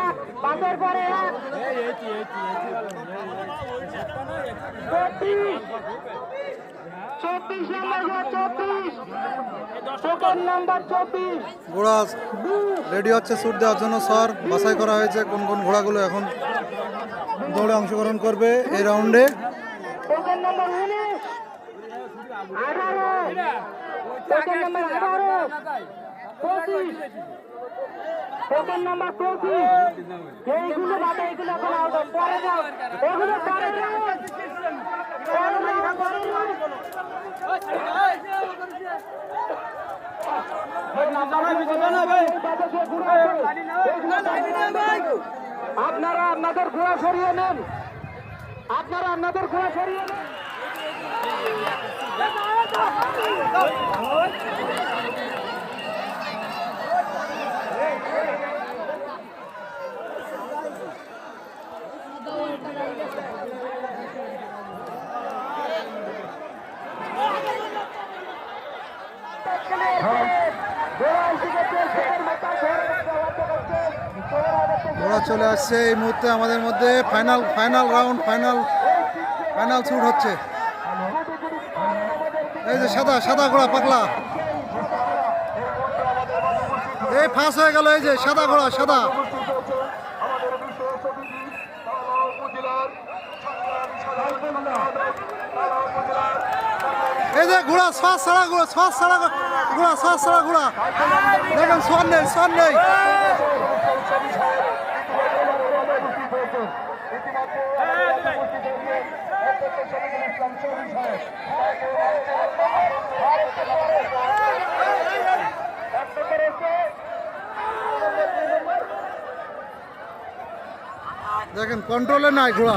এক পাঁচের পরে এক। চব্বিশ নম্বর ঘোড়া চব্বিশ টোকন নাম্বার চব্বিশ। ঘোড়া রেডি হচ্ছে সুট দেওয়ার জন্য স্যার। বাছাই করা হয়েছে কোন কোন ঘোড়াগুলো এখন দৌড়ে অংশগ্রহণ করবে এই রাউন্ডে। নাম্বার উনিশ। আঠারো। টোকন নাম্বার আঠারো। পঁচিশ। টোকন নাম্বার পঁচিশ এইগুলো বাবা এগুলো এখন আউট পরে যাও। এগুলো পরে যাও। আপনারা আপনাদের ঘোড়া সরিয়ে নেন। আপনারা আপনাদের ঘোড়া সরিয়ে নেন। ঘোড়া চলে আসছে এই মুহূর্তে আমাদের মধ্যে। Final final round final final shoot হচ্ছে। এই যে সাদা সাদা ঘোড়া, পাগলা। এই ফাঁস হয়ে গেল, এই যে সাদা ঘোড়া, সাদা। ঘোড়া শ্বাস ছাড়া ঘোড়া শ্বাস ছাড়া ঘোড়া শ্বাস ছাড়া ঘোড়া। দেখেন সন নেই সন নেই। দেখেন কন্ট্রোলে নাই ঘোড়া।